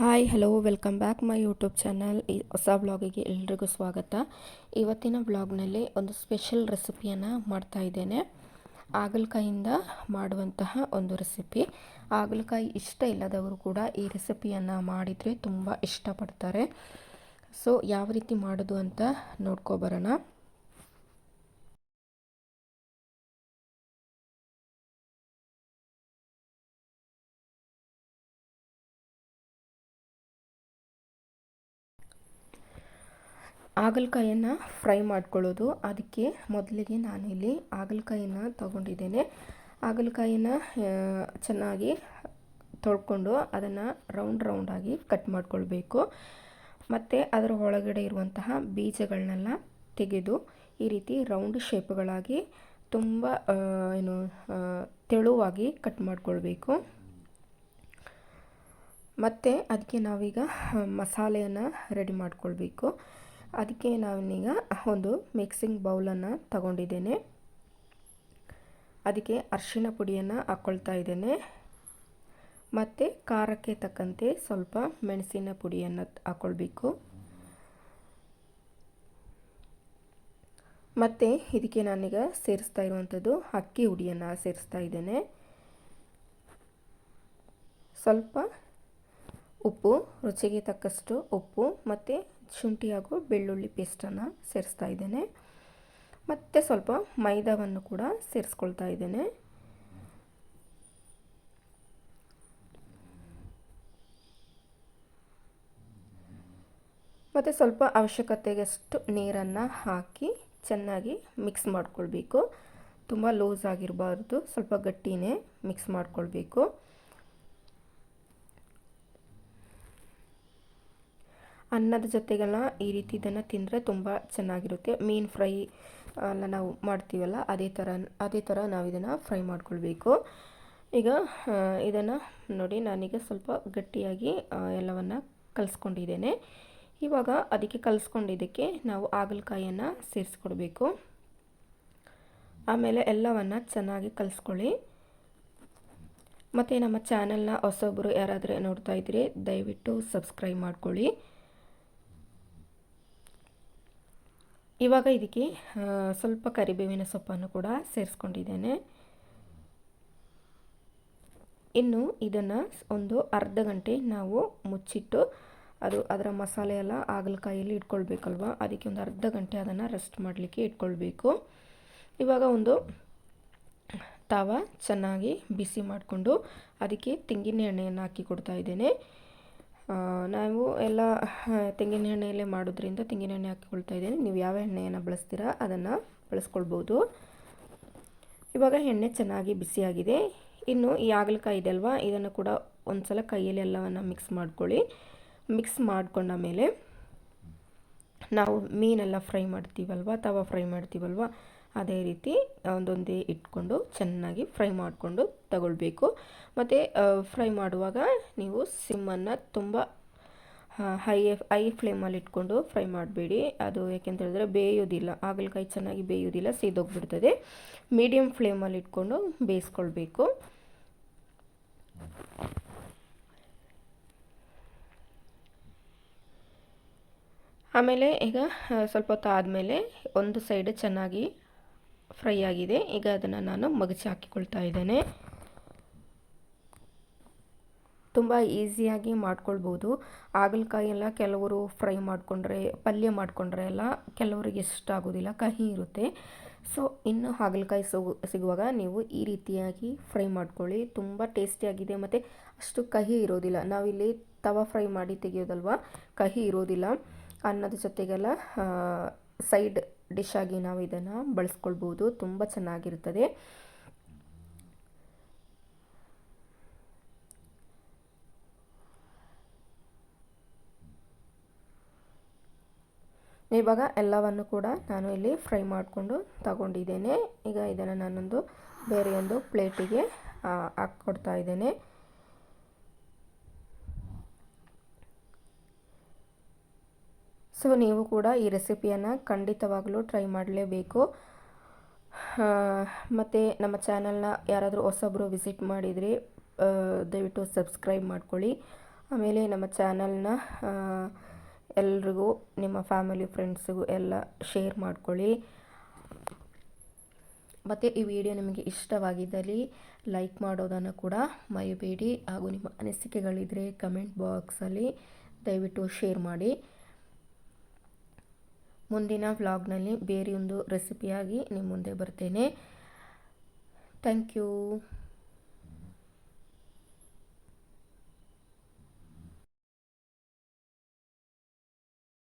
Hi, hello, welcome back my YouTube channel. ಈ ಹೊಸ ಬ್ಲಾಗಿಗೆ ಎಲ್ರಿಗೂ ಸ್ವಾಗತ. ಇವತ್ತಿನ ಬ್ಲಾಗ್ನಲ್ಲಿ ಒಂದು ಸ್ಪೆಷಲ್ ರೆಸಿಪಿಯನ್ನು ಮಾಡ್ತಾ ಇದ್ದೇನೆ. ಹಾಗಲಕಾಯಿಂದ ಮಾಡುವಂತಹ ಒಂದು ರೆಸಿಪಿ. ಹಾಗಲಕಾಯಿ ಇಷ್ಟ ಇಲ್ಲದವರು ಕೂಡ ಈ ರೆಸಿಪಿಯನ್ನು ಮಾಡಿದರೆ ತುಂಬ ಇಷ್ಟಪಡ್ತಾರೆ. ಸೊ, ಯಾವ ರೀತಿ ಮಾಡೋದು ಅಂತ ನೋಡ್ಕೊಬರೋಣ ಹಾಗಲಕಾಯನ್ನು ಫ್ರೈ ಮಾಡ್ಕೊಳ್ಳೋದು. ಅದಕ್ಕೆ ಮೊದಲಿಗೆ ನಾನಿಲ್ಲಿ ಹಾಗಲಕಾಯನ್ನು ತಗೊಂಡಿದ್ದೇನೆ. ಹಾಗಲಕಾಯಿನ ಚೆನ್ನಾಗಿ ತೊಳ್ಕೊಂಡು ಅದನ್ನು ರೌಂಡ್ ರೌಂಡಾಗಿ ಕಟ್ ಮಾಡ್ಕೊಳ್ಬೇಕು. ಮತ್ತು ಅದರ ಒಳಗಡೆ ಇರುವಂತಹ ಬೀಜಗಳನ್ನೆಲ್ಲ ತೆಗೆದು ಈ ರೀತಿ ರೌಂಡ್ ಶೇಪ್ಗಳಾಗಿ ತುಂಬ ಏನು ತೆಳುವಾಗಿ ಕಟ್ ಮಾಡ್ಕೊಳ್ಬೇಕು. ಮತ್ತು ಅದಕ್ಕೆ ನಾವೀಗ ಮಸಾಲೆಯನ್ನು ರೆಡಿ ಮಾಡ್ಕೊಳ್ಬೇಕು. ಅದಕ್ಕೆ ನಾನೀಗ ಒಂದು ಮಿಕ್ಸಿಂಗ್ ಬೌಲನ್ನು ತಗೊಂಡಿದ್ದೇನೆ. ಅದಕ್ಕೆ ಅರಿಶಿಣ ಪುಡಿಯನ್ನು ಹಾಕ್ಕೊಳ್ತಾ ಇದ್ದೇನೆ. ಮತ್ತು ಖಾರಕ್ಕೆ ತಕ್ಕಂತೆ ಸ್ವಲ್ಪ ಮೆಣಸಿನ ಪುಡಿಯನ್ನು ಹಾಕ್ಕೊಳ್ಬೇಕು ಮತ್ತು ಇದಕ್ಕೆ ನಾನೀಗ ಸೇರಿಸ್ತಾ ಇರುವಂಥದ್ದು ಅಕ್ಕಿ ಹುಡಿಯನ್ನು ಸೇರಿಸ್ತಾ ಇದ್ದೇನೆ. ಸ್ವಲ್ಪ ಉಪ್ಪು, ರುಚಿಗೆ ತಕ್ಕಷ್ಟು ಉಪ್ಪು ಮತ್ತು ಶುಂಠಿ ಹಾಗೂ ಬೆಳ್ಳುಳ್ಳಿ ಪೇಸ್ಟನ್ನು ಸೇರಿಸ್ತಾ ಇದ್ದೇನೆ. ಮತ್ತು ಸ್ವಲ್ಪ ಮೈದಾವನ್ನು ಕೂಡ ಸೇರಿಸ್ಕೊಳ್ತಾ ಇದ್ದೇನೆ. ಮತ್ತು ಸ್ವಲ್ಪ ಅವಶ್ಯಕತೆಗಷ್ಟು ನೀರನ್ನು ಹಾಕಿ ಚೆನ್ನಾಗಿ ಮಿಕ್ಸ್ ಮಾಡ್ಕೊಳ್ಬೇಕು. ತುಂಬ ಲೂಸ್ ಆಗಿರಬಾರ್ದು ಸ್ವಲ್ಪ ಗಟ್ಟಿನೇ ಮಿಕ್ಸ್ ಮಾಡ್ಕೊಳ್ಬೇಕು. ಅನ್ನದ ಜೊತೆಗೆಲ್ಲ ಈ ರೀತಿ ಇದನ್ನು ತಿಂದರೆ ತುಂಬ ಚೆನ್ನಾಗಿರುತ್ತೆ. ಮೀನು ಫ್ರೈ ಎಲ್ಲ ನಾವು ಮಾಡ್ತೀವಲ್ಲ, ಅದೇ ಥರ ಅದೇ ಥರ ನಾವು ಇದನ್ನು ಫ್ರೈ ಮಾಡ್ಕೊಳ್ಬೇಕು. ಈಗ ಇದನ್ನು ನೋಡಿ ನಾನೀಗ ಸ್ವಲ್ಪ ಗಟ್ಟಿಯಾಗಿ ಎಲ್ಲವನ್ನು ಕಲಿಸ್ಕೊಂಡಿದ್ದೇನೆ. ಇವಾಗ ಅದಕ್ಕೆ ಕಲಿಸ್ಕೊಂಡಿದ್ದಕ್ಕೆ ನಾವು ಹಾಗಲಕಾಯಿಯನ್ನು ಸೇರಿಸ್ಕೊಡ್ಬೇಕು. ಆಮೇಲೆ ಎಲ್ಲವನ್ನು ಚೆನ್ನಾಗಿ ಕಲಿಸ್ಕೊಳ್ಳಿ. ಮತ್ತು ನಮ್ಮ ಚಾನಲ್ನ ಹೊಸೊಬ್ಬರು ಯಾರಾದರೂ ನೋಡ್ತಾ ಇದ್ದರೆ ದಯವಿಟ್ಟು ಸಬ್ಸ್ಕ್ರೈಬ್ ಮಾಡ್ಕೊಳ್ಳಿ. ಇವಾಗ ಇದಕ್ಕೆ ಸ್ವಲ್ಪ ಕರಿಬೇವಿನ ಸೊಪ್ಪನ್ನು ಕೂಡ ಸೇರಿಸ್ಕೊಂಡಿದ್ದೇನೆ. ಇನ್ನು ಇದನ್ನು ಒಂದು ಅರ್ಧ ಗಂಟೆ ನಾವು ಮುಚ್ಚಿಟ್ಟು ಅದು ಅದರ ಮಸಾಲೆ ಎಲ್ಲ ಹಾಗಲಕಾಯಲ್ಲಿ ಇಟ್ಕೊಳ್ಬೇಕಲ್ವ? ಅದಕ್ಕೆ ಒಂದು ಅರ್ಧ ಗಂಟೆ ಅದನ್ನು ರೆಸ್ಟ್ ಮಾಡಲಿಕ್ಕೆ ಇಟ್ಕೊಳ್ಬೇಕು. ಇವಾಗ ಒಂದು ತವ ಚೆನ್ನಾಗಿ ಬಿಸಿ ಮಾಡಿಕೊಂಡು ಅದಕ್ಕೆ ತೆಂಗಿನ ಎಣ್ಣೆಯನ್ನು ಹಾಕಿ ಕೊಡ್ತಾ ಇದ್ದೇನೆ. ನಾವು ಎಲ್ಲ ತೆಂಗಿನ ಎಣ್ಣೆಯಲ್ಲೇ ಮಾಡೋದ್ರಿಂದ ತೆಂಗಿನ ಎಣ್ಣೆ ಹಾಕಿಕೊಳ್ತಾ ಇದ್ದೀನಿ. ನೀವು ಯಾವ ಎಣ್ಣೆಯನ್ನು ಬಳಸ್ತೀರಾ ಅದನ್ನು ಬಳಸ್ಕೊಳ್ಬೋದು. ಇವಾಗ ಎಣ್ಣೆ ಚೆನ್ನಾಗಿ ಬಿಸಿಯಾಗಿದೆ. ಇನ್ನು ಈ ಹಾಗಲಕಾಯಿ ಇದೆ ಅಲ್ವಾ ಇದನ್ನು ಕೂಡ ಒಂದು ಸಲ ಕೈಯಲ್ಲಿ ಎಲ್ಲವನ್ನು ಮಿಕ್ಸ್ ಮಾಡ್ಕೊಳ್ಳಿ. ಮಿಕ್ಸ್ ಮಾಡ್ಕೊಂಡ ಮೇಲೆ ನಾವು ಮೀನೆಲ್ಲ ಫ್ರೈ ಮಾಡ್ತೀವಲ್ವ, ತವಾ ಫ್ರೈ ಮಾಡ್ತೀವಲ್ವ ಅದೇ ರೀತಿ ಒಂದೊಂದೇ ಇಟ್ಕೊಂಡು ಚೆನ್ನಾಗಿ ಫ್ರೈ ಮಾಡಿಕೊಂಡು ತಗೊಳ್ಬೇಕು. ಮತ್ತು ಫ್ರೈ ಮಾಡುವಾಗ ನೀವು ಸಿಮ್ಮನ್ನು ತುಂಬ ಹೈ ಹೈ ಫ್ಲೇಮಲ್ಲಿ ಇಟ್ಕೊಂಡು ಫ್ರೈ ಮಾಡಬೇಡಿ. ಅದು ಯಾಕೆಂತ ಹೇಳಿದ್ರೆ ಬೇಯೋದಿಲ್ಲ. ಹಾಗಲಕಾಯಿ ಚೆನ್ನಾಗಿ ಬೇಯೋದಿಲ್ಲ, ಸೀದೋಗ್ಬಿಡ್ತದೆ. ಮೀಡಿಯಮ್ ಫ್ಲೇಮಲ್ಲಿ ಇಟ್ಕೊಂಡು ಬೇಯಿಸ್ಕೊಳ್ಬೇಕು. ಆಮೇಲೆ ಈಗ ಸ್ವಲ್ಪ ಹೊತ್ತು ಆದಮೇಲೆ ಒಂದು ಸೈಡ್ ಚೆನ್ನಾಗಿ ಫ್ರೈ ಆಗಿದೆ. ಈಗ ಅದನ್ನು ನಾನು ಮಗಚಿ ಹಾಕಿಕೊಳ್ತಾ ಇದ್ದೇನೆ. ತುಂಬ ಈಸಿಯಾಗಿ ಮಾಡ್ಕೊಳ್ಬೋದು. ಹಾಗಲಕಾಯಿ ಎಲ್ಲ ಕೆಲವರು ಫ್ರೈ ಮಾಡಿಕೊಂಡ್ರೆ, ಪಲ್ಯ ಮಾಡಿಕೊಂಡ್ರೆ ಎಲ್ಲ ಕೆಲವರಿಗೆ ಇಷ್ಟ ಆಗೋದಿಲ್ಲ, ಕಹಿ ಇರುತ್ತೆ. ಸೊ, ಇನ್ನು ಹಾಗಲಕಾಯಿ ಸಿಗು ಸಿಗುವಾಗ ನೀವು ಈ ರೀತಿಯಾಗಿ ಫ್ರೈ ಮಾಡ್ಕೊಳ್ಳಿ. ತುಂಬ ಟೇಸ್ಟಿಯಾಗಿದೆ ಮತ್ತು ಅಷ್ಟು ಕಹಿ ಇರೋದಿಲ್ಲ. ನಾವಿಲ್ಲಿ ತವ ಫ್ರೈ ಮಾಡಿ ತೆಗೆಯೋದಲ್ವ? ಕಹಿ ಇರೋದಿಲ್ಲ. ಅನ್ನದ ಜೊತೆಗೆಲ್ಲ ಸೈಡ್ ಡಿಶ್ ಆಗಿ ನಾವು ಇದನ್ನು ಬಳಸ್ಕೊಳ್ಬೋದು. ತುಂಬ ಚೆನ್ನಾಗಿರ್ತದೆ ಇವಾಗ ಎಲ್ಲವನ್ನು ಕೂಡ ನಾನು ಇಲ್ಲಿ ಫ್ರೈ ಮಾಡಿಕೊಂಡು ತಗೊಂಡಿದ್ದೇನೆ. ಈಗ ಇದನ್ನು ನಾನೊಂದು ಬೇರೆ ಒಂದು ಪ್ಲೇಟಿಗೆ ಹಾಕ್ಕೊಡ್ತಾ ಇದ್ದೇನೆ. ಸೊ ನೀವು ಕೂಡ ಈ ರೆಸಿಪಿಯನ್ನು ಖಂಡಿತವಾಗಲೂ ಟ್ರೈ ಮಾಡಲೇಬೇಕು. ಮತ್ತು ನಮ್ಮ ಚಾನಲ್ನ ಯಾರಾದರೂ ಹೊಸೊಬ್ಬರು ವಿಸಿಟ್ ಮಾಡಿದರೆ ದಯವಿಟ್ಟು ಸಬ್ಸ್ಕ್ರೈಬ್ ಮಾಡ್ಕೊಳ್ಳಿ. ಆಮೇಲೆ ನಮ್ಮ ಚಾನಲ್ನ ಎಲ್ರಿಗೂ, ನಿಮ್ಮ ಫ್ಯಾಮಿಲಿ ಫ್ರೆಂಡ್ಸಿಗೂ ಎಲ್ಲ ಶೇರ್ ಮಾಡ್ಕೊಳ್ಳಿ. ಮತ್ತು ಈ ವಿಡಿಯೋ ನಿಮಗೆ ಇಷ್ಟವಾಗಿದ್ದಲ್ಲಿ ಲೈಕ್ ಮಾಡೋದನ್ನು ಕೂಡ ಮರಿಬೇಡಿ. ಹಾಗೂ ನಿಮ್ಮ ಅನಿಸಿಕೆಗಳಿದ್ದರೆ ಕಮೆಂಟ್ ಬಾಕ್ಸಲ್ಲಿ ದಯವಿಟ್ಟು ಶೇರ್ ಮಾಡಿ. ಮುಂದಿನ ವ್ಲಾಗ್ನಲ್ಲಿ ಬೇರೆಯೊಂದು ರೆಸಿಪಿಯಾಗಿ ನಿಮ್ಮ ಮುಂದೆ ಬರ್ತೇನೆ. Thank you